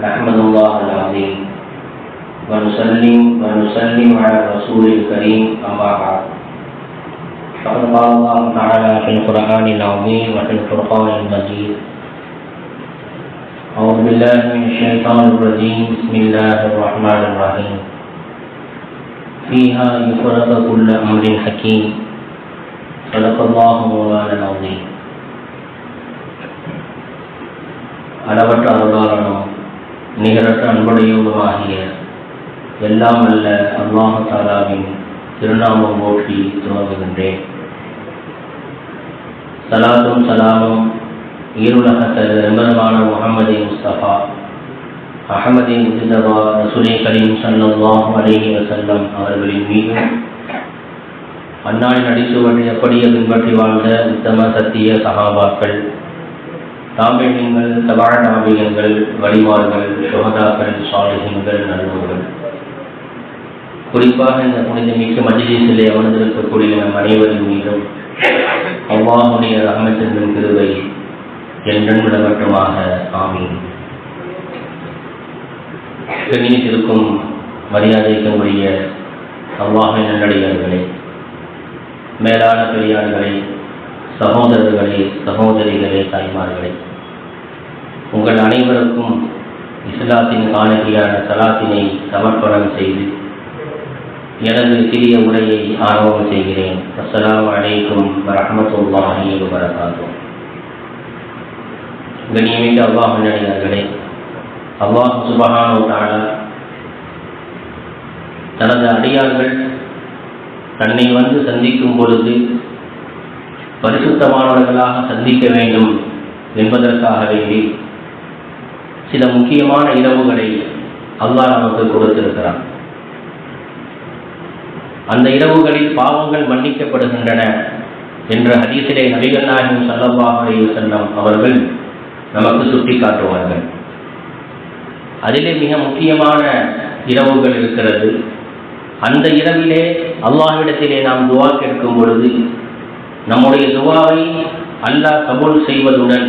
نحمد الله العظيم ونسلم ونسلم على الرسول الكريم أما بعد فقد قال الله تعالى في القرآن العظيم وفي الفرقان المجيد أعوذ بالله من الشيطان الرجيم بسم الله الرحمن الرحيم فيها يفرق كل أمر حكيم صدق الله مولانا العظيم அளவற்ற அருளாளனும் நிகரற்ற அன்புடையோடுமாகிய எல்லாம் அல்ல அல்லாஹு தாலாவின் திருநாமம் போற்றி துவங்குகின்றேன். சலாத்தும் சலாமும் ஈருலக நிபந்தமான முகமது முஸ்தபா அகமதி முஜிதபா ரசூலே கரீம் சல்லாஹ் அலேஹி வசல்லம் அவர்களின் மீது அந்நாளின் அடிச்சுவட்டை எப்படியே பின்பற்றி வாழ்ந்த உத்தம சத்திய சகாபாக்கள் தாம்பியங்கள் தபாழ தாம்பியங்கள் வழிமார்கள் சுகதாக்கள் சாலிகங்கள் நல்லூர்கள். குறிப்பாக இந்த புனிதமிக்க மஜிலிசிலே அமர்ந்திருக்கக்கூடிய நம் அனைவரின் மீதும் அவ்வாஹுடைய ரஹமத்தின் கிருவை என்றும் விடவட்டமாக ஆமீன். கண்ணியத்திற்கும் மரியாதைக்கும் உரிய அவ்வாஹின் நல்லடியார்களே மேலான பெரியார்களே சகோதரர்களே சகோதரிகளே தாய்மார்களே உங்கள் அனைவருக்கும் இஸ்லாத்தின் காணகியான சலாத்தினை சமர்ப்பணம் செய்து எனது சிறிய உரையை ஆரம்பம் செய்கிறேன். அஸ்லாம் அலைக்கும் வரமத்துல்லாஹி வரகாத்தும் கண்ணியமிக்க அல்லாஹ் நடிகார்களே அல்லாஹ் சுபஹானோ தாழா தனது அடியார்கள் தன்னை வந்து சந்திக்கும் பொழுது பரிசுத்தமானவர்களாக சந்திக்க வேண்டும் என்பதற்காக வேண்டி சில முக்கியமான இரவுகளை அல்லாஹ் நமக்கு கொடுத்திருக்கிறான். அந்த இரவுகளில் பாவங்கள் மன்னிக்கப்படுகின்றன என்ற ஹதீசிலே நபிகள் நாயகம் சல்லல்லாஹ் செல்லம் அவர்கள் நமக்கு சுட்டி காட்டுவார்கள் அதிலே மிக முக்கியமான இரவுகள் இருக்கிறது. அந்த இரவிலே அல்லாஹ்விடத்திலே நாம் துவா கேட்கும் பொழுது நம்முடைய துவாவை அல்லாஹ் கபூல் செய்வதுடன்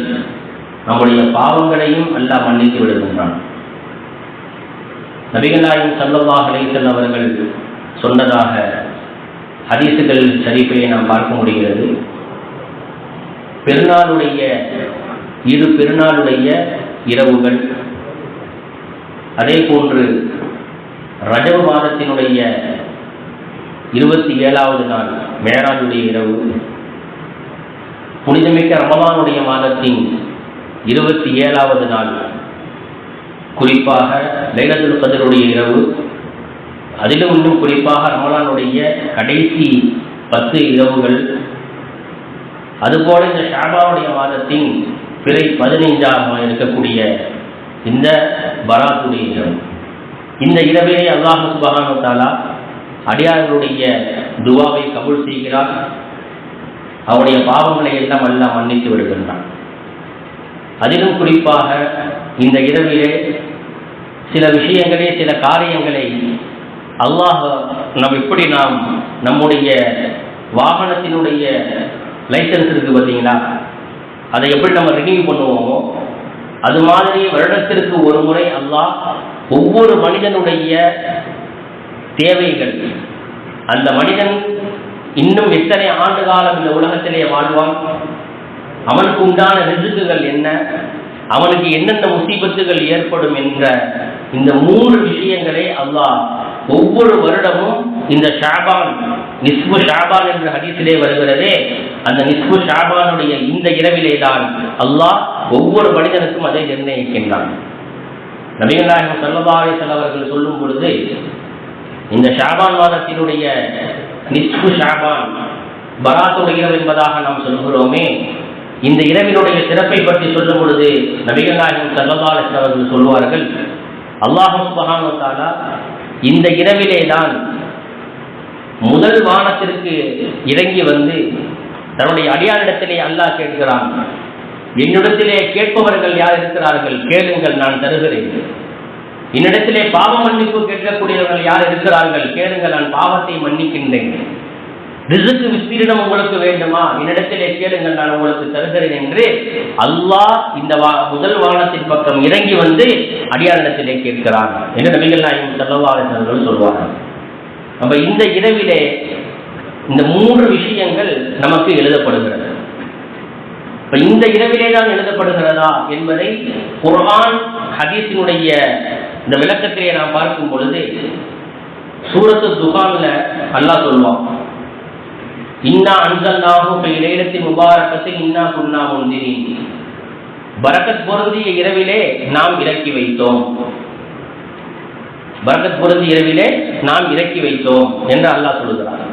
நம்முடைய பாவங்களையும் அல்லாஹ் மன்னித்து விடுகின்றான். நபிகளாயும் சல்லல்லாஹ் அலைசல் அவர்கள் சொன்னதாக ஹரிசுகள் ஷரீஃபிலே நாம் பார்க்க முடிகிறது. பெருநாளுடைய இரு பெருநாளுடைய இரவுகள். அதே போன்று ரஜவ மாதத்தினுடைய இருபத்தி ஏழாவது நாள் மேராஜுடைய இரவு. புனிதமிக்க ரமலானுடைய மாதத்தின் இருபத்தி ஏழாவது நாள். குறிப்பாக லைலத்துல் கதருடைய இரவு அதிலும் இன்னும் குறிப்பாக ரமலானுடைய கடைசி பத்து இரவுகள். அதுபோல இந்த ஷாபாவுடைய மாதத்தின் பிறை பதினைஞ்சாக இருக்கக்கூடிய இந்த பராத்துடைய இரவு. இந்த இரவிலே அல்லாஹு சுபஹானு தாலா அடியார்களுடைய துவாவை கபூல் செய்கிறார் அவருடைய பாவங்களை எல்லாம் எல்லாம் மன்னித்து விடுகின்றான். அதிலும் குறிப்பாக இந்த இரவிலே சில விஷயங்களே சில காரியங்களை அல்லாஹ் நம் எப்படி நாம் நம்முடைய வாகனத்தினுடைய லைசன்ஸ் இருக்குது பார்த்தீங்களா? அதை எப்படி நம்ம ரினியூ பண்ணுவோமோ அது மாதிரி வருடத்திற்கு ஒரு முறை அல்லாஹ் ஒவ்வொரு மனிதனுடைய தேவைகள் அந்த மனிதன் இன்னும் எத்தனை ஆண்டு காலம் இந்த உலகத்திலே வாழ்வான்? அவனுக்கு உண்டான ரிசுக்குகள் என்ன? அவனுக்கு என்னென்ன முசீபத்துகள் ஏற்படும் என்ற இந்த மூன்று விஷயங்களை அல்லாஹ் ஒவ்வொரு வருடமும் இந்த ஷாபான் நிஸ்பு ஷாபான் என்ற ஹதீஸிலே வருகிறதே அந்த நிஸ்பு ஷாபானுடைய இந்த இரவிலே தான் அல்லாஹ் ஒவ்வொரு மனிதனுக்கும் அதை நிர்ணயிக்கின்றான். நபிகநாயகம் சல்லபாவை செல்லவர்கள் சொல்லும் பொழுது இந்த ஷாபான் மாதத்தினுடைய நிஸ்பு ஷாபான் பராத்துடைய இரவு என்பதாக நாம் சொல்கிறோமே இந்த இரவினுடைய சிறப்பை பற்றி சொல்லும் பொழுது நபிகநாயகம் சல்லபாலன் அவர்கள் சொல்வார்கள் அல்லாஹும் சுபஹானுத்தாலா இந்த இரவிலே தான் முதல் வானத்திற்கு இறங்கி வந்து தன்னுடைய அடியாரிடத்திலே அல்லாஹ் கேட்கிறான். என்னிடத்திலே கேட்பவர்கள் யார் இருக்கிறார்கள்? கேளுங்கள் நான் தருகிறேன். என்னிடத்திலே பாவ மன்னிப்பு கேட்கக்கூடியவர்கள் யார் இருக்கிறார்கள்? கேளுங்கள் நான் பாவத்தை மன்னிக்கின்றேன். ரிசுக்கு விஸ்தீரணம் உங்களுக்கு வேண்டுமா? என்னிடத்திலே கேளுங்கள் நான் உங்களுக்கு தருகிறேன் என்று அல்லாஹ் இந்த வா முதல் வானத்தின் பக்கம் இறங்கி வந்து அடியாரிடத்திலே கேட்கிறான். என்று நபிகள் நாயகம் செல்லவாளர்கள் சொல்வார்கள்? நம்ம இந்த இரவிலே இந்த மூன்று விஷயங்கள் நமக்கு எழுதப்படுகிறது. இப்ப இந்த இரவிலே தான் எழுதப்படுகிறதா என்பதை குர்ஆன் ஹதீஸினுடைய இந்த விளக்கத்திலே நாம் பார்க்கும் பொழுது சூரத்து துகான்ல அல்லாஹ் சொல்வான் இன்னா அன்சல்லாஹு ஃபி லைலத்தின் முபாரக்கத்தில் இன்னா குன்னா முந்திரின் பரக்கத் பொருந்திய இரவிலே நாம் இறக்கி வைத்தோம். பரக்கத் பொருந்திய இரவிலே நாம் இறக்கி வைத்தோம் என்று அல்லாஹ் சொல்லுகிறார்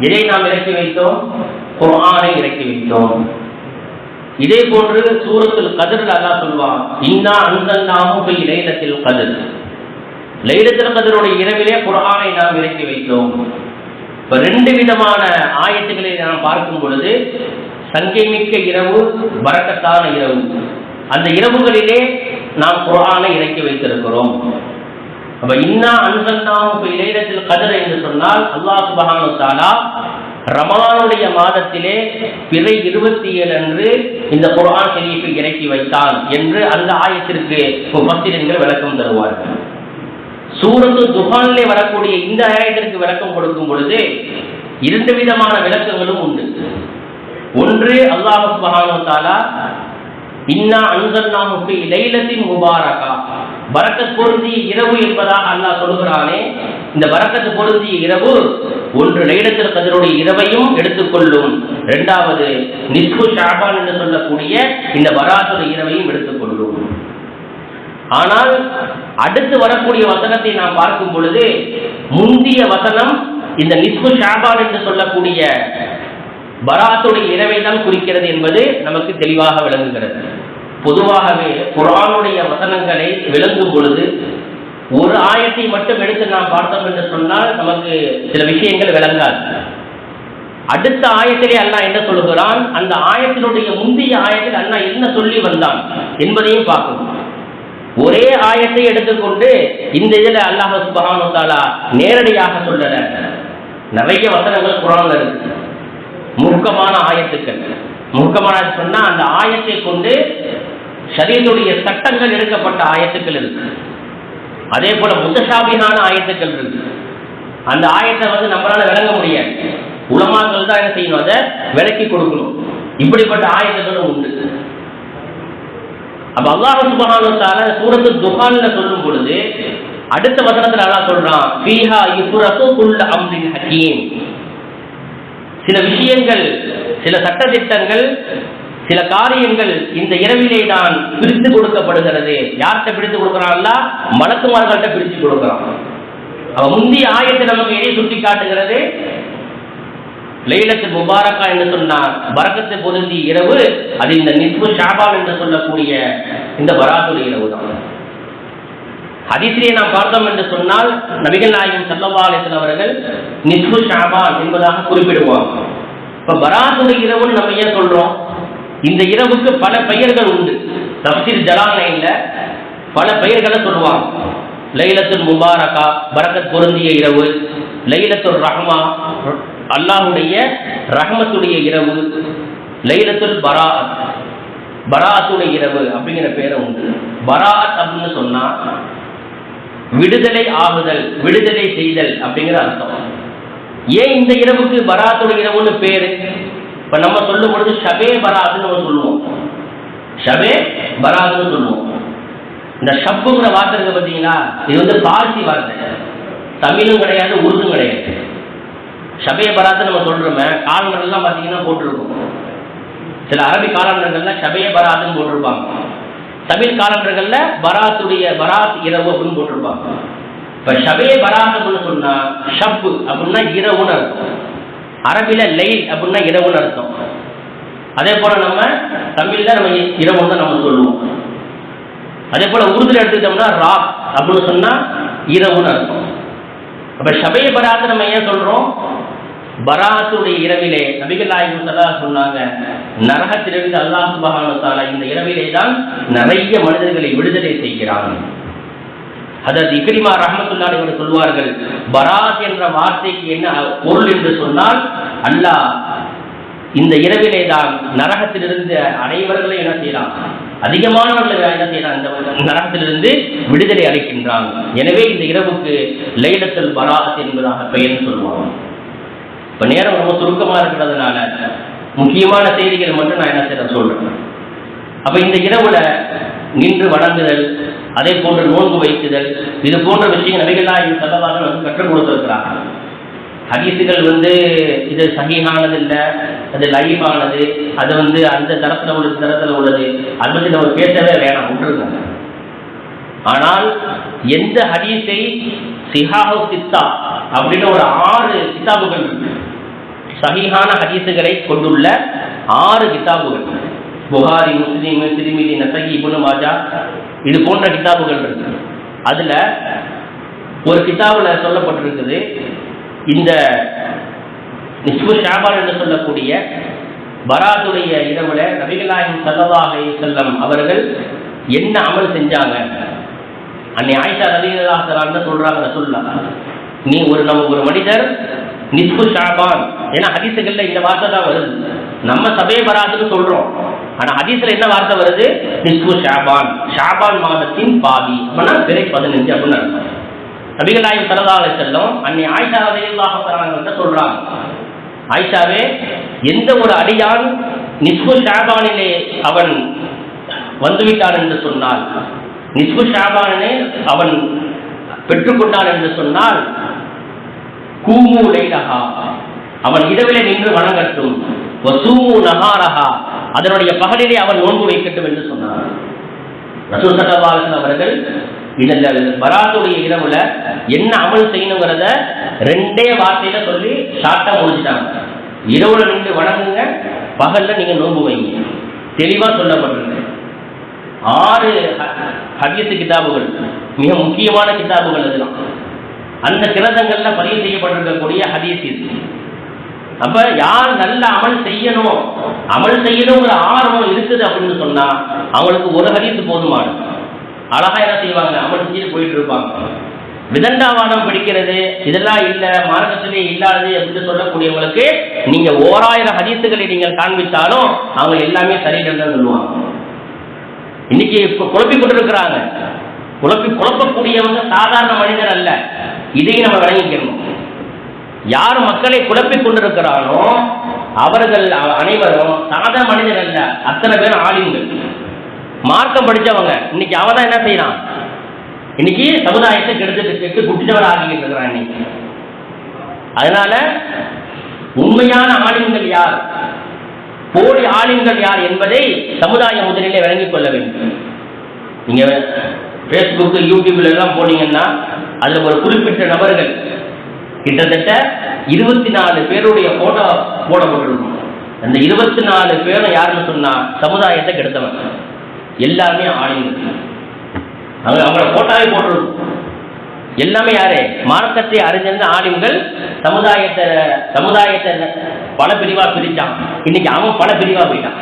எதை நாம் இறக்கி வைத்தோம்? குர்ஆனை இறக்கி வைத்தோம். இதே போன்று சூரத்தில் கதிரில் அல்லாஹ் சொல்வான் இன்னா அன்சல்லாஹு ஃபி லைலத்தில் கதிர். லைலத்தில் கதிருடைய இரவிலே குர்ஆனை நாம் இறக்கி வைத்தோம். இப்ப ரெண்டு விதமான ஆயத்துக்களை நாம் பார்க்கும் பொழுது சங்கைமிக்க இரவு வரக்கத்தான இரவு. அந்த இரவுகளிலே நாம் குரானை இறக்கி வைத்திருக்கிறோம். அப்ப இன்னா அன்சன்னாவும் இளையிடத்தில் கதிர் என்று சொன்னால் அல்லாஹ் சுபஹானு தாலா ரமானுடைய மாதத்திலே பிறை இருபத்தி ஏழு அன்று இந்த குரான் ஷரீஃபை இறக்கி வைத்தான் என்று அந்த ஆயத்திற்கு மத்திரங்கள் விளக்கம் தருவார்கள். சூரத்து துஹானிலே வரக்கூடிய இந்த ஆயத்திற்கு விளக்கம் கொடுக்கும் பொழுது இரண்டு விதமான விளக்கங்களும் உண்டு. ஒன்று அல்லாஹு மகானோ தாலா இன்னா அன்சல்நாஹு நாமுக்கு லைலத்தின் முபாரகா. வரக்கத் பொருந்திய இரவு என்பதாக அல்லாஹ் சொல்கிறானே இந்த வரக்கத்து பொருந்திய இரவு ஒன்று லைலத்தில் கதிருடைய இரவையும் எடுத்துக்கொள்ளும் இரண்டாவது நிஸ்பு ஷாபான் என்று சொல்லக்கூடிய இந்த வராத்துடைய இரவையும் எடுத்துக்கொள்ளும் ஆனால் அடுத்து வரக்கூடிய வசனத்தை நாம் பார்க்கும் பொழுது முந்திய வசனம் இந்த நிஸ்பு ஷாபான் என்று சொல்லக்கூடிய பராத்துடைய இரவை தான் குறிக்கிறது என்பது நமக்கு தெளிவாக விளங்குகிறது. பொதுவாகவே குரானுடைய வசனங்களை விளங்கும் பொழுது ஒரு ஆயத்தை மட்டும் எடுத்து நாம் பார்த்தோம் என்று சொன்னால் நமக்கு சில விஷயங்கள் விளங்காது. அடுத்த ஆயத்திலே அண்ணா என்ன சொல்லுகிறான் அந்த ஆயத்தினுடைய முந்தைய ஆயத்தில் அண்ணா என்ன சொல்லி வந்தான் என்பதையும் பார்க்கணும் ஒரே ஆயத்தை எடுத்துக்கொண்டு இந்த இதில் அல்லாஹ் சுபஹானு தாலா நேரடியாக சொல்லல. நிறைய வசனங்கள் குரான்ல இருக்கு. முழுக்கமான ஆயத்துக்கள். முழுக்கமான சொன்னா அந்த ஆயத்தை கொண்டு ஷரீனுடைய சட்டங்கள் எடுக்கப்பட்ட ஆயத்துக்கள் இருக்கு. அதே போல முத்தசாபிகான ஆயத்துக்கள் இருக்கு. அந்த ஆயத்தை வந்து நம்மளால விளங்க முடியாது. உலமாக்கள் தான் என்ன செய்யணும்? அதை விளக்கி கொடுக்கணும். இப்படிப்பட்ட ஆயத்துக்களும் உண்டு. அப்ப அல்லாஹ் சுபஹானுத்தால சூரத்து துஹான்ல சொல்லும் பொழுது அடுத்த வசனத்துல அல்லாஹ் சொல்றான் ஃபீஹா யுஃப்ரகு குல் அம்ரின் ஹக்கீம் சில விஷயங்கள் சில சட்டதிட்டங்கள் சில காரியங்கள் இந்த இரவிலே தான் பிரித்து கொடுக்கப்படுகிறது. யார்கிட்ட பிரித்து கொடுக்கிறான்ல மலக்குமார்கள்ட்ட பிரித்து கொடுக்கிறான். அவ முந்தைய ஆயத்தை நமக்கு எதை சுட்டி காட்டுகிறது லைலத்து முபாரக்கா என்று சொன்னால் பரக்கத்து பொருந்தி இரவு அது இந்த நிஸ்பு ஷாபான் என்று சொல்லக்கூடிய இந்த பராத்துடைய இரவு தான். ஹதீஸிலே நாம் பார்த்தோம் என்று சொன்னால் நபிகள் நாயகம் சல்லல்லா அலிஸ்லாம் அவர்கள் நிஸ்பு ஷாபான் என்பதாக குறிப்பிடுவாங்க இப்ப பராத்துடைய இரவுன்னு நம்ம ஏன் சொல்றோம்? இந்த இரவுக்கு பல பெயர்கள் உண்டு. தப்சீர் ஜலானையில் பல பெயர்களை சொல்லுவாங்க. லைலத்துல் முபாரகா பரக்கத் பொருந்திய இரவு லைலத்துல் ரஹ்மா அல்லாஹுடைய ரஹமத்துடைய இரவு லைலத்துல் பராத் பராத்துடைய இரவு அப்படிங்கிற பேரை உண்டு. பராத் அப்படின்னு சொன்னா விடுதலை ஆகுதல் விடுதலை செய்தல் அப்படிங்கிற அர்த்தம். ஏன் இந்த இரவுக்கு பராத்துடைய இரவுன்னு பேரு? இப்ப நம்ம சொல்லும் பொழுது ஷபே பராத்னு நம்ம சொல்லுவோம். ஷபே பராத்னு சொல்லுவோம். இந்த ஷப்புங்கிற வார்த்தை இருக்கு பார்த்தீங்களா இது வந்து பார்சி வார்த்தை. தமிழும் கிடையாது உருதும் கிடையாது. சபையை பராத்து நம்ம சொல்றோமே காலண்டர்லாம் பார்த்தீங்கன்னா போட்டிருக்கோம். சில அரபி காலண்டர்களில் ஷபே பராத்துன்னு போட்டிருப்பாங்க. தமிழ் காலண்டர்கள்ல பராத்துடைய பராத் இரவு அப்படின்னு போட்டிருப்பாங்க. இப்ப சபையை பராத் அப்படின்னு சொன்னா ஷப்பு அப்படின்னா இரவுன்னு அர்த்தம். அரபில லெயில் அப்படின்னா இரவுன்னு அர்த்தம். அதே போல நம்ம தமிழ்ல நம்ம இரவுன்னு தான் நம்ம சொல்லுவோம். அதே போல உருதுல எடுத்துக்கிட்டோம்னா ராப் அப்படின்னு சொன்னா இரவுன்னு அர்த்தம். அப்ப ஷபே பராத்து நம்ம ஏன் சொல்றோம்? பராத்துடைய இரவிலே நபிகள் நாயகம் சல்லா சொன்னாங்க நரகத்திலிருந்து அல்லாஹ் சுபகான தாலா இந்த இரவிலே தான் நிறைய மனிதர்களை விடுதலை செய்கிறான். அதாவது இக்ரிமா ரஹமத்துல்லாடி அவர் சொல்வார்கள் பராத் என்ற வார்த்தைக்கு என்ன பொருள் என்று சொன்னால் அல்லாஹ் இந்த இரவிலே தான் நரகத்திலிருந்து அனைவர்களை என்ன செய்யலாம் அதிகமானவர்களை என்ன செய்யலாம் இந்த நரகத்திலிருந்து விடுதலை அளிக்கின்றான் எனவே இந்த இரவுக்கு லைடத்தில் பராத் என்பதாக பெயர் சொல்லுவாங்க இப்ப நேரம் ரொம்ப சுருக்கமா இருக்கிறதுனால முக்கியமான செய்திகள் மட்டும் நான் என்ன செய்ய சொல்றேன். அப்ப இந்த இரவுல நின்று வணங்குதல் அதே போன்று நோன்பு வைக்குதல் இது போன்ற விஷயங்கள் நபிகள்லாம் செல்லவாக வந்து கற்றுக் கொடுத்திருக்கிறாங்க. ஹதீசுகள் வந்து இது சகிஹானது இல்லை அது லைவானது அது வந்து அந்த தரத்தில் உள்ளது தரத்தில் உள்ளது. அது பற்றி நம்ம பேசவே வேணாம் விட்டுருங்க. ஆனால் எந்த ஹதீஸை சிஹாஹு சித்தா அப்படின்னு ஒரு ஆறு கிதாபுகள் சகிஹான ஹதீசுகளை கொண்டுள்ள ஆறு கிதாபுகள். புகாரி முஸ்லீம் திருமிதி நசகி இபுனு மாஜா இது போன்ற கிதாபுகள் இருக்கு. அதுல ஒரு கிதாபுல சொல்லப்பட்டிருக்குது இந்த நிஸ்பு ஷாபான் என்று சொல்லக்கூடிய பராத்துடைய இரவுல நபிகளாயின் சல்லல்லாஹை செல்லம் அவர்கள் என்ன அமல் செஞ்சாங்க? அன்னை ஆயிஷா ரலிகளாசலான்னு சொல்றாங்க சொல்லலாம் நீ ஒரு நம்ம ஒரு மனிதர் நிஸ்பு ஷாபான். ஏன்னா ஹதீசுகள்ல இந்த வார்த்தை தான் வருது. நம்ம சபை வராதுன்னு சொல்றோம். ஆனா ஹதீஸ்ல என்ன வார்த்தை வருது? நிஸ்பு ஷாபான். ஷாபான் மாதத்தின் பாதி. அப்படின்னா பிறை பதினஞ்சு அப்படின்னு அர்த்தம். நபிகளாயும் செல்லும் அன்னை ஆயிஷா அதையில்லாக சொல்றாங்க. ஆயிஷாவே எந்த ஒரு அடியான் நிஸ்பு ஷாபானிலே அவன் வந்துவிட்டான் என்று சொன்னால் நிஸ்பு ஷாபானிலே அவன் பெற்றுக்கொண்டான் என்று சொன்னால் கூமு லைலஹா. அவன் இரவிலே நின்று வணங்கட்டும் வசூமு நகாரஹா அதனுடைய பகலிலே அவன் நோன்பு வைக்கட்டும் என்று சொன்னார் ரசூல் சட்டவாசன் அவர்கள் இந்த பராத்துடைய இரவுல என்ன அமல் செய்யணுங்கிறத ரெண்டே வார்த்தையில சொல்லி ஷார்ட்டா முடிச்சிட்டாங்க. இரவுல நின்று வணங்குங்க பகல்ல நீங்க நோன்பு வைங்க. தெளிவா சொல்லப்பட்டிருக்கு. ஆறு ஹவியத்து கிதாபுகள் மிக முக்கியமான கிதாபுகள் அதெல்லாம் அந்த கிரந்தங்கள்ல பதிவு செய்யப்பட்டிருக்கக்கூடிய ஹதீஸ் இது. அப்ப யார் நல்ல அமல் செய்யணும் அமல் செய்யணுங்கிற ஆர்வம் இருக்குது அப்படின்னு சொன்னா அவங்களுக்கு ஒரு ஹரித்து போதுமான அழகா என்ன செய்வாங்க? அமல் செஞ்சுட்டு போயிட்டு இருப்பாங்க. விதண்டாவாதம் பிடிக்கிறது இதெல்லாம் இல்ல மார்க்கத்திலே இல்லாதது அப்படின்னு சொல்லக்கூடியவங்களுக்கு நீங்க ஓராயிரம் ஹதீசுகளை நீங்கள் காண்பித்தாலும் அவங்க எல்லாமே சரியில்லைன்னு சொல்லுவாங்க. இன்னைக்கு இப்ப குழப்பி கொண்டிருக்கிறாங்க குழப்பி குழப்பக்கூடியவங்க சாதாரண மனிதர் அல்ல. இதையும் நம்ம விளங்கிக்கணும். யார் மக்களை குழப்பிக் கொண்டிருக்கிறானோ அவர்கள் அனைவரும் சாதாரண மனிதர் அல்ல. அத்தனை பேரும் ஆளுங்கள் மார்க்கம் படித்தவங்க இன்னைக்கு அவன் தான் என்ன செய்யறான்? இன்னைக்கு சமுதாயத்தை கெடுத்துட்டு கெட்டு குட்டிச்சவர் ஆகிட்டு இருக்கிறான் இன்னைக்கு. அதனால உண்மையான ஆளுங்கள் யார்? போலி ஆளுங்கள் யார் என்பதை சமுதாயம் முதலிலே விளங்கிக் கொள்ள வேண்டும். நீங்க ஃபேஸ்புக்கு யூடியூப்ல எல்லாம் போனீங்கன்னா அதுல ஒரு குறிப்பிட்ட நபர்கள் கிட்டத்தட்ட இருபத்தி நாலு பேருடைய போட்டோ போடப்பட்டிருக்கும். அந்த இருபத்தி நாலு பேரும் யாருன்னு சொன்னா சமுதாயத்தை கெடுத்தவன். எல்லாமே ஆளுங்க அவங்க அவங்கள போட்டாவே போட்டிருக்கும். எல்லாமே யாரு? மார்க்கத்தை அறிஞ்சிருந்த ஆளுங்கள் சமுதாயத்தை சமுதாயத்தை பல பிரிவா பிரிச்சான். இன்னைக்கு அவன் பல பிரிவா போயிட்டான்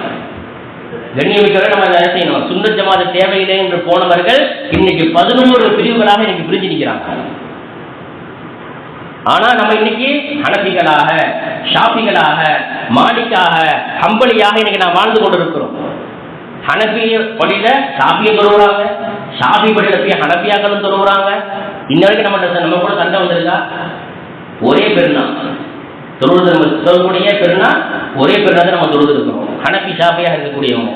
கண்ணியமிக்கவரை நம்ம அதை செய்யணும். சுந்த ஜமாத தேவையில்லை என்று போனவர்கள் இன்னைக்கு பதினோரு பிரிவுகளாக இன்னைக்கு பிரிஞ்சு நிற்கிறாங்க ஆனா நம்ம இன்னைக்கு ஹனபிகளாக ஷாபிகளாக மாலிக்காக ஹம்பலியாக இன்னைக்கு நான் வாழ்ந்து கொண்டிருக்கிறோம். ஹனபி படியில ஷாபியை பெறுவராக ஷாபி பள்ளியில போய் ஹனபியாக்களும் தொழுவுறாங்க இன்ன வரைக்கும் நம்ம நம்ம கூட சண்டை வந்திருக்கா? ஒரே பெருநாள் தொழுவது நம்ம சொல்லக்கூடிய பெருனா ஒரே பெருனா தான் நம்ம தொழுது இருக்கிறோம் ஹனப்பி ஷாபியாக இருக்கக்கூடியவங்க.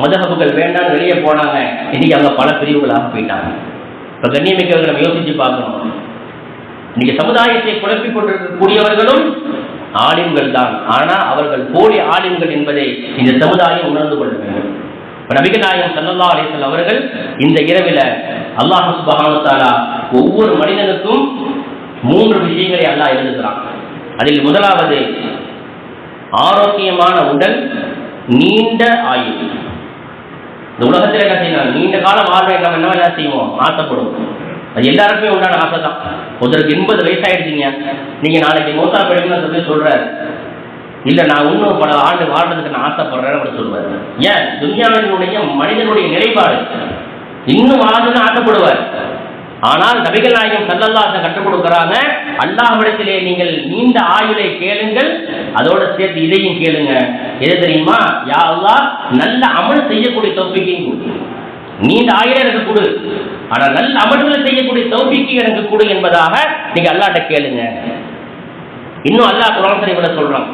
மதகப்புகள் வேண்டாம் வெளியே போனாங்க. இன்னைக்கு அவங்க பல பிரிவுகளாக போயிட்டாங்க. இப்போ கண்ணியமிக்கவர்களை நம்ம யோசிச்சு பார்க்கணும். இன்னைக்கு சமுதாயத்தை குழப்பிக் கொண்டிருக்கக்கூடியவர்களும் ஆலிம்கள் தான் ஆனால் அவர்கள் போலி ஆலிம்கள் என்பதை இந்த சமுதாயம் உணர்ந்து கொள்ள வேண்டும். நபிகள் நாயகம் சல்லல்லா அலிசல் அவர்கள் இந்த இரவில் அல்லாஹ் சுபஹானுத்தாலா ஒவ்வொரு மனிதனுக்கும் மூன்று விஷயங்களை அல்லாஹ் எழுதுகிறான். அதில் முதலாவது ஆரோக்கியமான உடல் நீண்ட ஆயுள். இந்த உலகத்தில் என்ன செய்யணும் நீண்ட காலம் வாழ்வை நம்ம என்ன என்ன செய்வோம் ஆசைப்படும் அது எல்லாருக்குமே உண்டான ஆசை தான் ஒருத்தருக்கு எண்பது வயசாயிடுச்சிங்க. நீங்க நாளைக்கு மூத்தா படிக்கணும்னு சொல்லி சொல்றாரு இல்லை நான் இன்னும் பல ஆண்டு வாழ்றதுக்கு நான் ஆசைப்படுறேன்னு அவர் சொல்லுவார். ஏன்? துன்யாவினுடைய மனிதனுடைய நிலைப்பாடு. இன்னும் வாழணும்னு ஆசைப்படுவார். ஆனால் நபிகள் நாயகம் சல்லல்லாச கற்றுக் கொடுக்கறாங்க அல்லாஹ்விடத்திலே நீங்கள் நீண்ட ஆயுளை கேளுங்கள் அதோட சேர்த்து இதையும் கேளுங்க. எது தெரியுமா? யா அல்லா நல்ல அமல் செய்யக்கூடிய தௌஃபீக்கையும் கொடு. நீண்ட ஆயுளை எனக்கு கொடு. ஆனால் நல்ல அமல்களை செய்யக்கூடிய தௌஃபீக்கு எனக்கு கொடு என்பதாக நீங்க அல்லாட்ட கேளுங்க. இன்னும் அல்லாஹ் குரான் கூட சொல்றான்.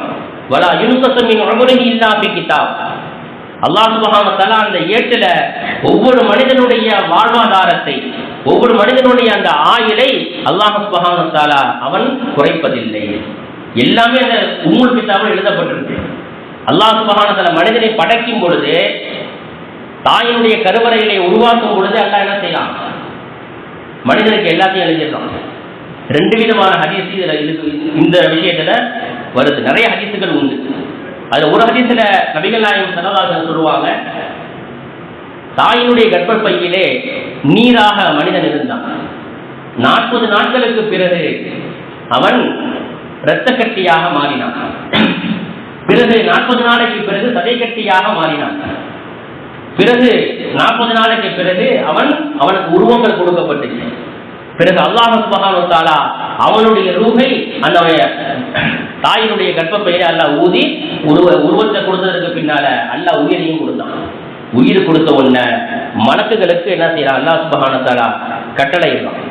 வலா யுன்கசம் மின் இல்லா கிதாப். அல்லாஹ் சுப்ஹானஹு வ அந்த ஏட்டில் ஒவ்வொரு மனிதனுடைய வாழ்வாதாரத்தை ஒவ்வொரு மனிதனுடைய அந்த ஆயிலை அல்லாஹ் சுப்ஹானஹு தாலா அவன் குறைப்பதில்லை. எல்லாமே அந்த உம்முல் கிதாபில் எழுதப்பட்டிருக்கு. அல்லாஹ் சுப்ஹானஹு வ மனிதனை படைக்கும் பொழுது தாயினுடைய கருவறைகளை உருவாக்கும் பொழுது அல்லாஹ் என்ன செய்யலாம் மனிதனுக்கு எல்லாத்தையும் எழுதிடலாம் ரெண்டு விதமான ஹதீஸ் இதில் இருக்கு இந்த விஷயத்துல வருது. நிறைய ஹதீஸுகள் உண்டு. அது ஒரு ஹதீஸில் நபிகள் நாயகம் சல்லல்லாஹு சொல்லுவாங்க தாயினுடைய கர்ப்பப்பையிலே நீராக மனிதன் இருந்தான். நாற்பது நாட்களுக்கு பிறகு அவன் இரத்த கட்டியாக மாறினான். பிறகு நாற்பது நாளைக்கு பிறகு சதை கட்டியாக மாறினான். பிறகு நாற்பது நாளைக்கு பிறகு அவன் அவனுக்கு உருவங்கள் கொடுக்கப்பட்டுச்சு. பிறகு அல்லாஹ் சுபஹானு தாலா அவனுடைய ரூகை அந்த தாயினுடைய கர்ப்பப்பையில அல்லாஹ் ஊதி உருவ உருவத்தை கொடுத்ததற்கு பின்னால அல்லாஹ் உயிரையும் கொடுத்தான். உயிர் கொடுத்த உடனே மலக்குகளுக்கு என்ன செய்யறான்? அல்லாஹ் சுபஹானு தாலா கட்டளை இடுறான்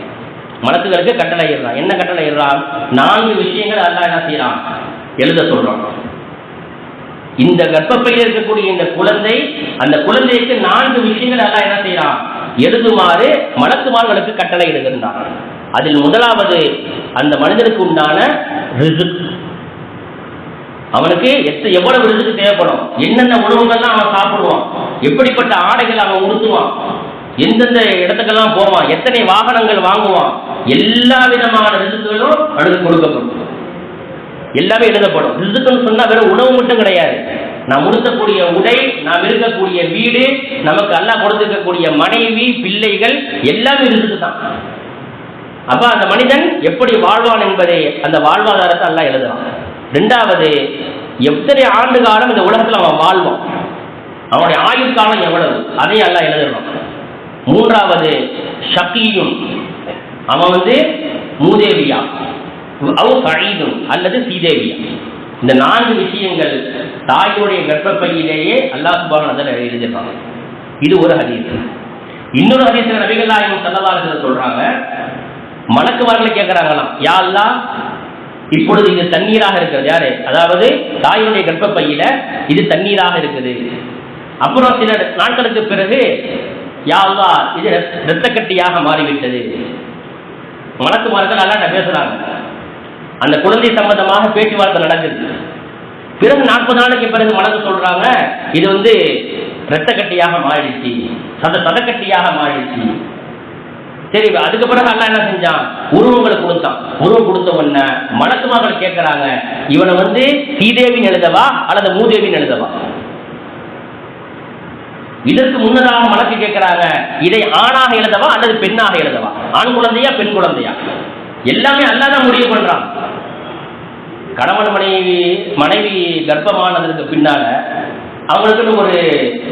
மலக்குகளுக்கு கட்டளை இடுறான் என்ன கட்டளை இடுறான் நான்கு விஷயங்கள் அல்லாஹ் என்ன செய்யறான்? எழுத சொல்றான். இந்த கர்ப்பப்பையில் இருக்கக்கூடிய இந்த குழந்தை அந்த குழந்தைக்கு நான்கு விஷயங்கள் அல்லாஹ் என்ன செய்யறான்? எழுதுமாறு மலக்குமார்களுக்கு கட்டளை இடுகின்றான். அதில் முதலாவது அந்த மனிதனுக்கு உண்டான ரிசுக். அவனுக்கு எத்த எவ்வளவு ரிசுக்கு தேவைப்படும்? என்னென்ன உணவுகள்லாம் அவன் சாப்பிடுவான்? எப்படிப்பட்ட ஆடைகள் அவன் உடுத்துவான்? எந்தெந்த இடத்துக்கெல்லாம் போவான்? எத்தனை வாகனங்கள் வாங்குவான்? எல்லா விதமான ரிசுக்குகளும் அவனுக்கு கொடுக்கப்படும். எல்லாமே எழுதப்படும் ரிசுக்குன்னு சொன்னால் வெறும் உணவு மட்டும் கிடையாது. நாம் உடுத்தக்கூடிய உடை நாம் இருக்கக்கூடிய வீடு நமக்கு அல்லாஹ் கொடுத்துருக்கக்கூடிய மனைவி பிள்ளைகள் எல்லாமே ரிசுக்கு தான். அப்போ அந்த மனிதன் எப்படி வாழ்வான் என்பதை அந்த வாழ்வாதாரத்தை எல்லாம் எழுதுறான். ரெண்டாவது எத்தனை ஆண்டு காலம் இந்த உலகத்தில் அவன் வாழ்வான்? அவனுடைய ஆயுள் காலம் எவ்வளவு? அதையும் அல்லாஹ் எழுதணும் மூன்றாவது ஷக்கியும். அவன் வந்து மூதேவியா. அல்லது சீதேவியா இந்த நான்கு விஷயங்கள் தாயுடைய கர்ப்பப்பையிலேயே அல்லாஹ் சுபான் அதில் இது ஒரு ஹதீஸ். இன்னொரு ஹதீஸ்ல நபிகள் நாயகம் சல்லல்லாஹு சொல்றாங்க. மலக்குமார்களை கேட்கிறாங்களாம் யா அல்லா இப்பொழுது இது தண்ணீராக இருக்கிறது. யாரு? அதாவது தாயுடைய கர்ப்பப்பையில இது தண்ணீராக இருக்குது. அப்புறம் சில நாட்களுக்கு பிறகு யா இது இரத்த கட்டியாக மாறிவிட்டது. மலக்குமார்கள் நல்லா பேசுறாங்க. அந்த குழந்தை சம்பந்தமாக பேச்சுவார்த்தை நடக்குது பிறகு நாற்பது நாளைக்கு பிறகு மனது சொல்றாங்க இது வந்து இரத்த கட்டியாக மாறிடுச்சு சத சதக்கட்டியாக மாறிடுச்சு. சரி அதுக்கு பிறகு அல்லா என்ன செஞ்சான்? உருவங்களை கொடுத்தான். உருவம் கொடுத்த உடனே மலக்குமார்கள் கேட்கிறாங்க இவனை வந்து சீதேவின் எழுதவா அல்லது மூதேவின் எழுதவா? இதற்கு முன்னதாக மலக்கு கேட்கிறாங்க இதை ஆணாக எழுதவா அல்லது பெண்ணாக எழுதவா? ஆண் குழந்தையா பெண் குழந்தையா? எல்லாமே அல்லாதான் முடிவு பண்றான். கணவன் மனைவி மனைவி கர்ப்பமானதற்கு பின்னால அவங்களுக்குன்னு ஒரு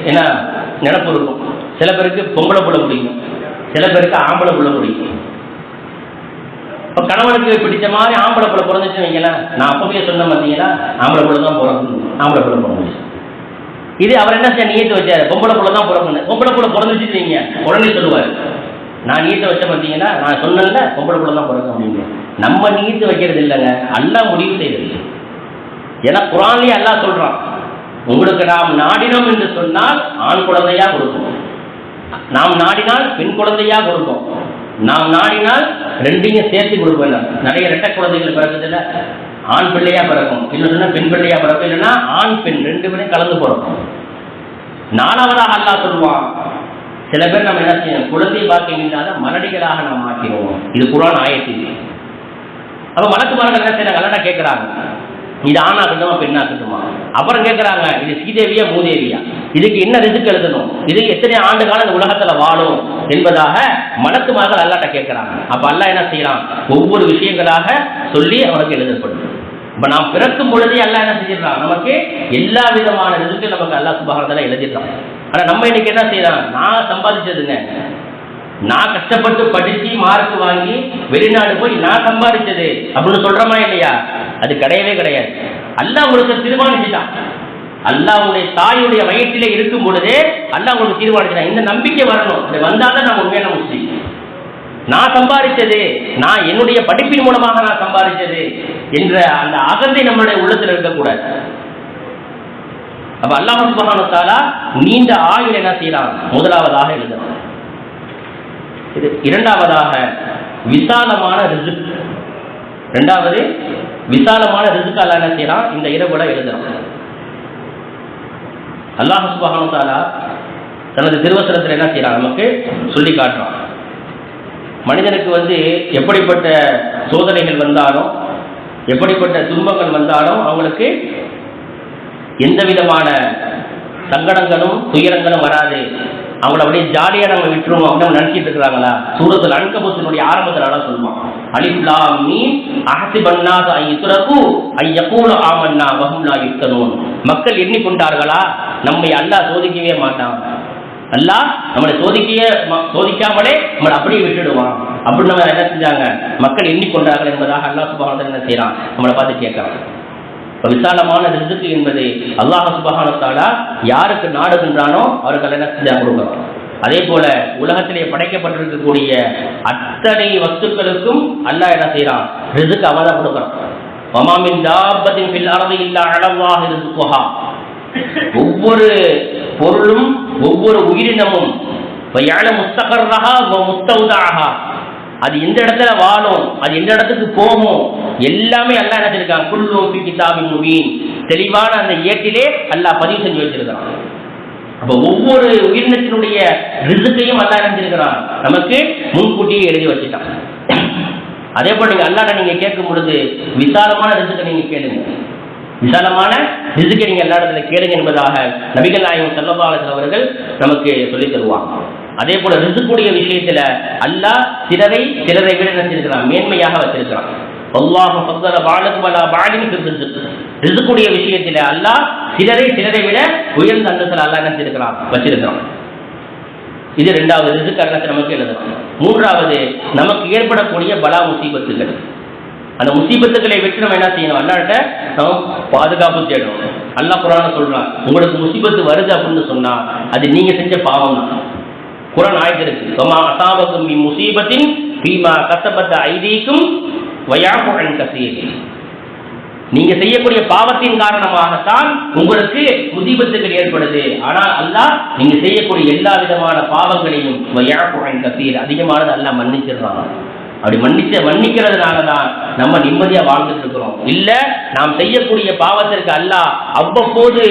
என்ன நினப்பு இருக்கும். சில பேருக்கு பொம்பளை புள்ள பிடிக்கும். சில பேருக்கு ஆம்பளை புள்ள பிடிக்கும். இப்போ கணவனுக்கு பிடிச்ச மாதிரி ஆம்பளை புள்ள பிறந்துச்சுன்னு வைங்களேன். நான் அப்பவே சொன்ன பார்த்தீங்கன்னா ஆம்பளை புள்ள தான் பிறக்கணும் ஆம்பளை புள்ள பிறந்துச்சு. இது அவர் என்ன செய்ய நீத்து வச்சாரு? பொம்பளை புள்ள தான் பிறக்கணும் பொம்பளை புள்ள பிறந்துச்சு வைங்க. உடனே சொல்லுவார். நான் நீத்த வச்ச பார்த்தீங்கன்னா நான் சொன்னேன்ல பொம்பளை புள்ள தான் பிறக்கும் அப்படின்னு. நம்ம நீத்து வைக்கிறது இல்லைங்க. அல்லா முடிவு செய்யறது ஏன்னா குரான்லயே அல்லா சொல்றான் உங்களுக்கு நாம் நாடினோம் என்று சொன்னால் ஆண் குழந்தையா கொடுக்கும். நாம் நாடினால் பெண் குழந்தையா கொடுக்கும். நாம் நாடினால் ரெண்டையும் சேர்த்து கொடுப்போம் நிறைய ரெட்டை குழந்தைகள் பிறகுதுல ஆண் பிள்ளையா பிறக்கும். இல்லைன்னா பெண் பிள்ளையா பிறக்கும். இல்லைன்னா ஆண் பெண் ரெண்டு பேரும் கலந்து பிறக்கும். நாலாவதாக அல்லா சொல்லுவான் சில பேர் நம்ம என்ன செய்யணும்? குழந்தை பாக்கியம் இல்லாத மலடிகளாக நாம் மாற்றிடுவோம் இது குரான் ஆயத்து அப்ப மலக்குமார்கள் என்ன செய்யறாங்க அல்லடா கேட்கிறாங்க இது ஆணா கட்டுமா பெண்ணா கட்டுமா? அப்புறம் கேட்கறாங்க இது ஸ்ரீதேவியா மூதேவியா? இதுக்கு என்ன ரிசுக்கு எழுதணும்? இதுக்கு எத்தனை ஆண்டு காலம் இந்த உலகத்துல வாழும் என்பதாக மலக்குமார்கள் அல்லாட்ட கேட்கிறாங்க அப்ப அல்லா என்ன செய்யறான் ஒவ்வொரு விஷயங்களாக சொல்லி அவனுக்கு எழுதப்படும். இப்ப நாம் பிறக்கும் பொழுதே அல்லா என்ன செஞ்சிடறான்? நமக்கு எல்லா விதமான ரிசுக்கு நமக்கு அல்லா சுபகாரத்தில் எழுதிடுறான். ஆனா நம்ம இன்னைக்கு என்ன செய்யலாம்? நான் சம்பாதிச்சதுங்க. நான் கஷ்டப்பட்டு படிச்சு மார்க் வாங்கி வெளிநாடு போய் நான் சம்பாதிச்சது. அப்படின்னு சொல்கிறோமா இல்லையா? அது கிடையவே கிடையாது. அல்லாஹ் உங்களுக்கு தீர்மானிச்சுட்டான். அல்லாஹ் உங்களுடைய தாயுடைய வயிற்றிலே இருக்கும் பொழுதே அல்லாஹ் உங்களுக்கு தீர்மானிச்சுட்டான். இந்த நம்பிக்கை வரணும். அது வந்தாதான் நம்ம உண்மையான முஸ்லீம். நான் சம்பாதிச்சது நான் என்னுடைய படிப்பின் மூலமாக நான் சம்பாதிச்சது என்ற அந்த அகந்தை நம்மளுடைய உள்ளத்தில் இருக்கக்கூடாது. அப்ப அல்லாஹ் சுபகானத்தாலா நீண்ட ஆயுள் என்ன செய்யறான்? முதலாவதாக எழுதலாம் இது இரண்டாவதாக விசாலமான ரிசுக். இரண்டாவது விசாலமான ரிசுக் என்ன செய்யலாம் இந்த இரவுல எழுதலாம் அல்லாஹ் சுபகானத்தாலா தனது திருவசனத்தில் என்ன செய்யறான்? நமக்கு சொல்லி காட்டுறான். மனிதனுக்கு வந்து எப்படிப்பட்ட சோதனைகள் வந்தாலும் எப்படிப்பட்ட துன்பங்கள் வந்தாலும் அவங்களுக்கு எந்த விதமான சங்கடங்களும் துயரங்களும் வராது. அவங்கள அப்படியே ஜாலியாக நம்ம விட்டுருவோம் அப்படின்னு நினைச்சிட்டு இருக்கிறாங்களா? சூரத்தில் அன்கபுத்தினுடைய ஆரம்பத்தில் அதான் சொல்லுவான். அலிப்லா மீன் அகசி பண்ணாத ஐத்துறகு ஐயக்கூல ஆமன்னா வகும்லா இருக்கணும் மக்கள் எண்ணிக்கொண்டார்களா? நம்மை அல்லாஹ் சோதிக்கவே மாட்டான். அல்லாஹ் நம்மளை சோதிக்கவே சோதிக்காமலே நம்மளை அப்படியே விட்டுடுவான். அப்படின்னு நம்ம என்ன செஞ்சாங்க? மக்கள் எண்ணிக்கொண்டார்கள் என்பதாக அல்லாஹ் சுபாவத்தில் என்ன செய்யறான் நம்மளை பார்த்து கேட்கறான். விசாலமான ரிசுக்கு என்பது அல்லாஹ் சுபஹானத்தாலா யாருக்கு நாடுகின்றானோ அவர்கள் என்ன செஞ்சா கொடுக்கணும். அதே போல உலகத்திலே படைக்கப்பட்டிருக்கக்கூடிய அத்தனை வஸ்துக்களுக்கும் அல்லாஹ் என்ன செய்யறான் ரிசுக்கு அவன் தான் கொடுக்கறான் வமாமின் தாபத்தின் பில் அளவு இல்லா அளவாக இருக்குஹா ஒவ்வொரு பொருளும் ஒவ்வொரு உயிரினமும் வயாழ முஸ்தகர்ரஹா வ அது எந்த இடத்துல வாழும் அது எந்த இடத்துக்கு போகும். எல்லாமே அல்லா என்ன செஞ்சிருக்கான்? குல்லும் கிதாபி கிதாபின் முபீன். தெளிவான அந்த ஏட்டிலே அல்லாஹ் பதிவு செஞ்சு வச்சிருக்கிறான். அப்ப ஒவ்வொரு உயிரினத்தினுடைய ரிசுக்கையும் அல்லா இணைஞ்சிருக்கிறான் நமக்கு முன்கூட்டியே எழுதி வச்சுட்டான். அதே போல நீங்க அல்லாட நீங்க கேட்கும் பொழுது விசாலமான ரிசுக்கை நீங்க கேளுங்க. விசாலமான ரிசுக்கை நீங்க எல்லா இடத்துல கேளுங்க என்பதாக நபிகள் நாயகம் செல்லபாலன் அவர்கள் நமக்கு சொல்லித் தருவாங்க. அதே போல ரிசுக்குடைய விஷயத்துல அல்லா சிலரை சிலரை விட நினைச்சிருக்கிறான் மேன்மையாக வச்சிருக்கிறான். ரிசுக்குடைய விஷயத்துல அல்லா சிலரை சிலரை விட உயர்ந்த அந்தத்தில் அல்லா நினைச்சிருக்கிறான் வச்சிருக்கிறான். இது ரெண்டாவது ரிசுக்கு அந்தத்தை நமக்கு எழுதணும் மூன்றாவது நமக்கு ஏற்படக்கூடிய பலா முசீபத்துகள். அந்த முசீபத்துக்களை விட்டு நம்ம என்ன செய்யணும்? அல்லாட்ட நம்ம பாதுகாப்பு தேடணும். அல்லா குரான சொல்றான் உங்களுக்கு முசீபத்து வருது அப்படின்னு சொன்னா அது நீங்க செஞ்ச பாவம் தான் குரான் ஆயத்து இருக்கு சமா அசாபகும் மி முசீபத்தின் பீமா கசபத்த ஐதீக்கும் வயாபுகன் கசீர் நீங்க செய்யக்கூடிய பாவத்தின் காரணமாகத்தான் உங்களுக்கு முசீபத்துகள் ஏற்படுது. ஆனால் அல்லாஹ் நீங்க செய்யக்கூடிய எல்லா விதமான பாவங்களையும் வயாபுகன் கசீர் அதிகமானது அல்லாஹ் மன்னிச்சிடுறான். அப்படி மன்னிச்ச மன்னிக்கிறதுனால தான் நம்ம நிம்மதியா வாழ்ந்துட்டு இருக்கிறோம். இல்ல நாம் செய்யக்கூடிய பாவத்திற்கு அல்லாஹ் அவ்வப்போது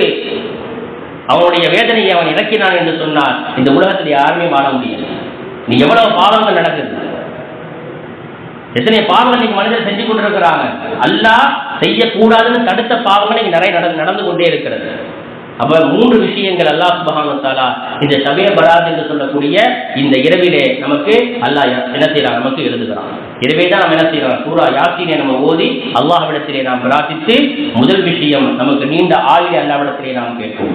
அவனுடைய வேதனையை அவன் இறக்கினான் என்று சொன்னால் இந்த உலகத்தில் யாருமே வாழ முடியாது நீ எவ்வளவு பாவங்கள் நடக்குது? எத்தனை பாவங்கள் நீங்க மனிதர் செஞ்சு கொண்டிருக்கிறாங்க? அல்லாஹ் செய்யக்கூடாதுன்னு தடுத்த பாவங்கள் இங்க நிறைய நடந்து நடந்து கொண்டே இருக்கிறது. அப்ப மூன்று விஷயங்கள் அல்லாஹ் சுபஹானஹு தாலா இந்த சபே பராத் என்று சொல்லக்கூடிய இந்த இரவிலே நமக்கு அல்லாஹ் என்ன செய்யறான் நமக்கு எழுதுகிறான். எனவே தான் நம்ம என்ன செய்யறோம்? சூரா யாசீனை நம்ம ஓதி அல்லாஹ்விடத்திலே நாம் பிரார்த்தித்து முதல் விஷயம் நமக்கு நீண்ட ஆயுளை அல்லாவிடத்திலே நாம் கேட்போம்.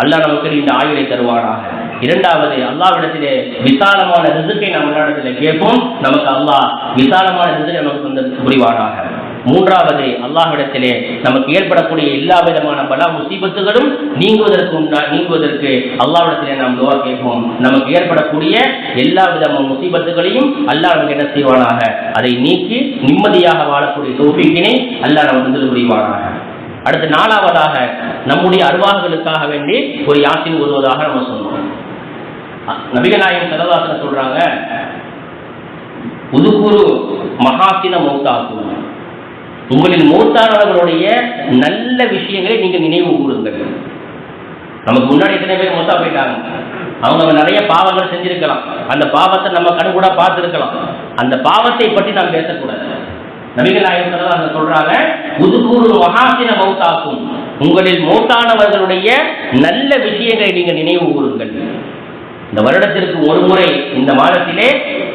அல்லாஹ் நமக்கு இந்த ஆயுளை தருவானாக. இரண்டாவது அல்லாவிடத்திலே விசாலமான ரிசுக்கை நாம் அல்லாஹ்விடத்திலே கேட்போம். நமக்கு அல்லாஹ் விசாலமான ரிசுக்கை நமக்கு வந்து புரிவானாக. மூன்றாவது அல்லாஹ்விடத்திலே நமக்கு ஏற்படக்கூடிய எல்லா விதமான பல முசீபத்துகளும் நீங்குவதற்கு உண்டா நீங்குவதற்கு அல்லாஹ்விடத்திலே நாம் துவா கேட்போம். நமக்கு ஏற்படக்கூடிய எல்லா விதமான முசீபத்துகளையும் அல்லாஹ் நமக்கு என்ன செய்வானாக? அதை நீக்கி நிம்மதியாக வாழக்கூடிய தோஃபிக்கினை அல்லாஹ் நமக்கு வந்து புரிவானாக. அடுத்து நாலாவதாக நம்முடைய அருவாகளுக்காக வேண்டி ஒரு யாத்தின் ஓதுவதாக நம்ம சொன்னோம். அ- நபிகள் செலவாசன சொல்றாங்க உதுகுரு மகாசின மௌத்தாக்கும். உங்களின் மூத்தானவர்களுடைய நல்ல விஷயங்களை நீங்க நினைவு கூறுங்கள். நமக்கு முன்னாடி எத்தனை பேர் மூத்தா போயிட்டாங்க? அவங்க நிறைய பாவங்கள் செஞ்சிருக்கலாம். அந்த பாவத்தை நம்ம கண் கூட பார்த்துருக்கலாம். அந்த பாவத்தை பற்றி நாம் பேசக்கூடாது. நபிகள் நாயகம் ஸல்லல்லாஹு சொல்றாங்க உதுகூரு வகாசின மௌத்தாக்கும். உங்களில் மௌத்தானவர்களுடைய நல்ல விஷயங்களை நீங்கள் நினைவு கூறுங்கள். இந்த வருடத்திற்கு ஒரு முறை இந்த மாதத்திலே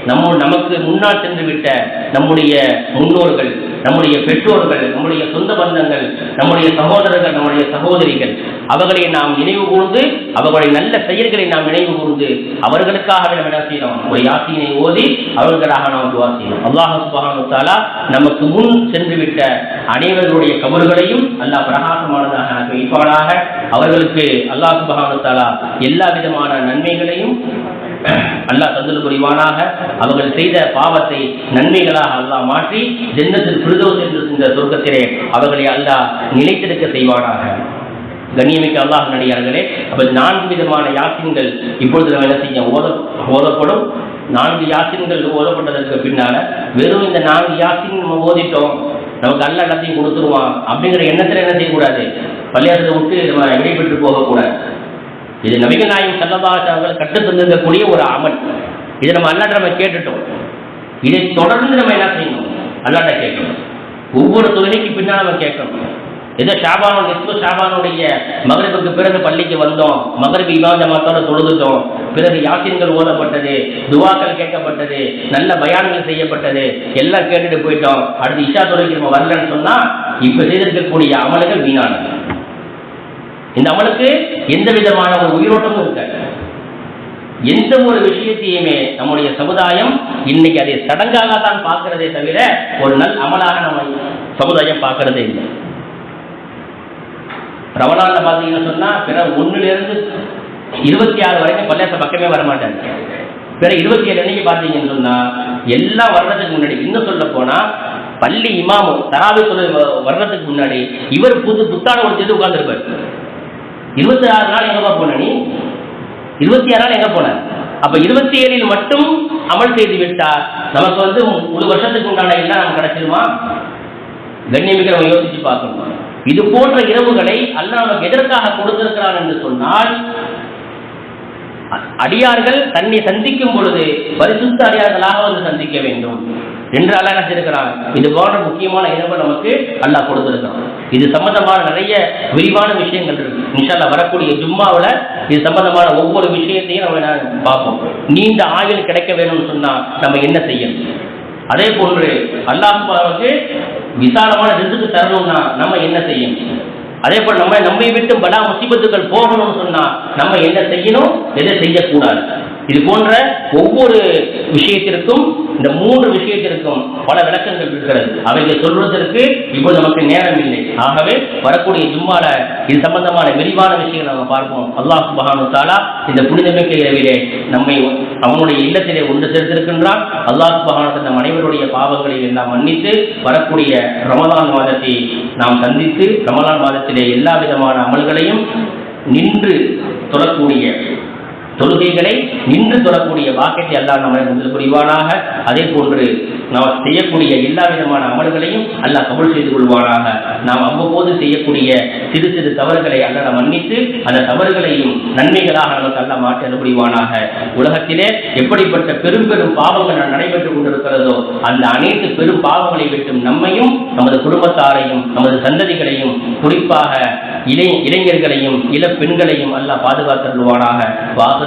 நம்ம நமக்கு முன்னால் சென்று விட்ட நம்முடைய முன்னோர்கள் நம்முடைய பெற்றோர்கள் நம்முடைய சொந்த பந்தங்கள் நம்முடைய சகோதரர்கள் நம்முடைய சகோதரிகள் அவர்களை நாம் நினைவு கூர்ந்து அவர்களுடைய நல்ல செயல்களை நாம் நினைவு கூர்ந்து அவர்களுக்காக நாம் என்ன செய்யணும் ஒரு யாசினை ஓதி அவர்களுக்காக நாம் துவா செய்யணும் அல்லாஹ் சுபானுத்தாலா நமக்கு முன் சென்று விட்ட அனைவருடைய கபறுகளையும் அல்லாஹ் பிரகாசமானதாக வைப்பானாக அவர்களுக்கு அல்லாஹ் சுபானுத்தாலா எல்லா விதமான நன்மைகளையும் அல்லாஹ் தந்தல் புரிவானாக அவர்கள் செய்த பாவத்தை நன்மைகளாக அல்லாஹ் மாற்றி ஜென்னத்தில் பிரிதோஸ் என்று இந்த சொர்க்கத்திலே அவர்களை அல்லாஹ் நிலைத்திருக்க செய்வானாக. கண்ணியமிக்க அல்லாஹ் நடிகார்களே அப்ப நான்கு விதமான யாசின்கள் இப்பொழுது நம்ம என்ன செய்ய ஓத ஓதப்படும். நான்கு யாசின்கள் ஓதப்பட்டதற்கு பின்னால வெறும் இந்த நான்கு யாசின் நம்ம ஓதிட்டோம். நமக்கு நல்ல எல்லாத்தையும் கொடுத்துருவான். அப்படிங்கிற எண்ணத்துல என்ன செய்யக்கூடாது? பள்ளியாரத்தை விட்டு நம்ம விடைபெற்று போகக்கூடாது. இது நபிகநாயகம் நாயகம் சல்லல்லாஹு அவர்கள் கற்று தந்திருக்கக்கூடிய ஒரு அமல். இதை நம்ம அல்லாட்ட நம்ம கேட்டுட்டோம். இதை தொடர்ந்து நம்ம என்ன செய்யணும்? அல்லாட்ட கேட்கணும். ஒவ்வொரு தொழுகைக்கு பின்னால் நம்ம கேட்கணும். ஏதோ ஷாபானோ நிஸ்பு ஷாபானுடைய மகரிபுக்கு பிறகு பள்ளிக்கு வந்தோம். மகரிபு இமாஜமாத்தோட தொழுதுட்டோம். பிறகு யாசின்கள் ஓதப்பட்டது துவாக்கள் கேட்கப்பட்டது நல்ல பயான்கள் செய்யப்பட்டது எல்லாம் கேட்டுட்டு போயிட்டோம். அடுத்து இஷா துறைக்கு நம்ம வரலன்னு சொன்னால் இப்போ செய்திருக்கக்கூடிய அமல்கள் வீணானது. இந்த அமலுக்கு எந்த விதமான ஒரு உயிரோட்டமும் இருக்காது. எந்த ஒரு விஷயத்தையுமே நம்முடைய சமுதாயம் இன்னைக்கு அதை சடங்காக தான் பார்க்கிறதே தவிர ஒரு நல் அமலாக நம்ம சமுதாயம் பார்க்கறதே இல்லை. ரமணான்ல பார்த்தீங்கன்னு சொன்னா பிற ஒன்னுல இருந்து இருபத்தி ஆறு வரைக்கும் பள்ளியாச பக்கமே வரமாட்டாங்க. பிற இருபத்தி ஏழு அன்னைக்கு பார்த்தீங்கன்னு சொன்னா எல்லாம் வர்றதுக்கு முன்னாடி இன்னும் சொல்ல போனா பள்ளி இமாமு தராவி சொல்ல வர்றதுக்கு முன்னாடி இவர் புது புத்தான ஒரு செய்து உட்கார்ந்துருப்பார். இருபத்தி ஆறு நாள் எங்கப்பா போன நீ? இருபத்தி ஆறு நாள் எங்க போன? அப்ப இருபத்தி ஏழில் மட்டும் அமல் செய்து விட்டால் நமக்கு வந்து ஒரு வருஷத்துக்கு உண்டான எல்லாம் நமக்கு கிடைச்சிருமா? கண்ணியமிக்க நம்ம யோசிச்சு பார்க்கணும். இது போன்ற இரவுகளை அல்ல நமக்கு எதற்காக கொடுத்திருக்கிறான் என்று சொன்னால் அ- அடியார்கள் தன்னை சந்திக்கும் பொழுது பரிசுத்த அடியார்களாக வந்து சந்திக்க வேண்டும். என்று அல்லாஹ் என்ன இது போன்ற முக்கியமான இரவு நமக்கு அல்லாஹ் கொடுத்துருக்கான் இது சம்பந்தமான நிறைய விரிவான விஷயங்கள் இருக்கு. இன்ஷால்லா வரக்கூடிய ஜும்மாவில் இது சம்பந்தமான ஒவ்வொரு விஷயத்தையும் நம்ம என்ன பார்ப்போம். நீண்ட ஆயுள் கிடைக்க வேணும்னு சொன்னால் நம்ம என்ன செய்யணும்? அதே போன்று அல்லாஹ் விசாலமான ரிசுக்கு தரணும்னா நம்ம என்ன செய்யணும்? அதே போல் நம்ம நம்மை விட்டு பலா முசிபத்துகள் போகணும்னு சொன்னா நம்ம என்ன செய்யணும்? எதை செய்யக்கூடாது? இது போன்ற ஒவ்வொரு விஷயத்திற்கும் இந்த மூன்று விஷயத்திற்கும் பல விளக்கங்கள் இருக்கிறது. அவைகளை சொல்வதற்கு இப்போ நமக்கு நேரம் இல்லை. ஆகவே வரக்கூடிய ஜும்மால இது சம்பந்தமான விரிவான விஷயங்களை நம்ம பார்ப்போம். அல்லாஹ் சுபஹானு தாலா இந்த புனிதமிக்க இரவிலே நம்மை அவனுடைய இல்லத்திலே ஒன்று சேர்த்திருக்கின்றான். அல்லாஹ் சுபஹானு நம் அனைவருடைய பாவங்களை எல்லாம் மன்னித்து வரக்கூடிய ரமலான் மாதத்தை நாம் சந்தித்து ரமலான் மாதத்திலே எல்லா விதமான அமல்களையும் நின்று தொடரக்கூடிய தொழுகைகளை நின்று தொடரக்கூடிய வாக்கியத்தை அல்லாஹ் நம்மை முதல் புரிவானாக அதே போன்று நாம் செய்யக்கூடிய எல்லா விதமான அமல்களையும் அல்லாஹ் கபுல் செய்து கொள்வானாக. நாம் அவ்வப்போது செய்யக்கூடிய சிறு சிறு தவறுகளை அல்லாஹ் மன்னித்து அந்த தவறுகளையும் நன்மைகளாக நமக்கு அல்ல மாற்றி அனுபவிவானாக உலகத்திலே எப்படிப்பட்ட பெரும் பெரும் பாவங்கள் நடைபெற்றுக் கொண்டிருக்கிறதோ அந்த அனைத்து பெரும் பாவங்களை விட்டும் நம்மையும் நமது குடும்பத்தாரையும் நமது சந்ததிகளையும் குறிப்பாக இளை இளைஞர்களையும் இள பெண்களையும் அல்லாஹ் பாதுகாத்து வாசல்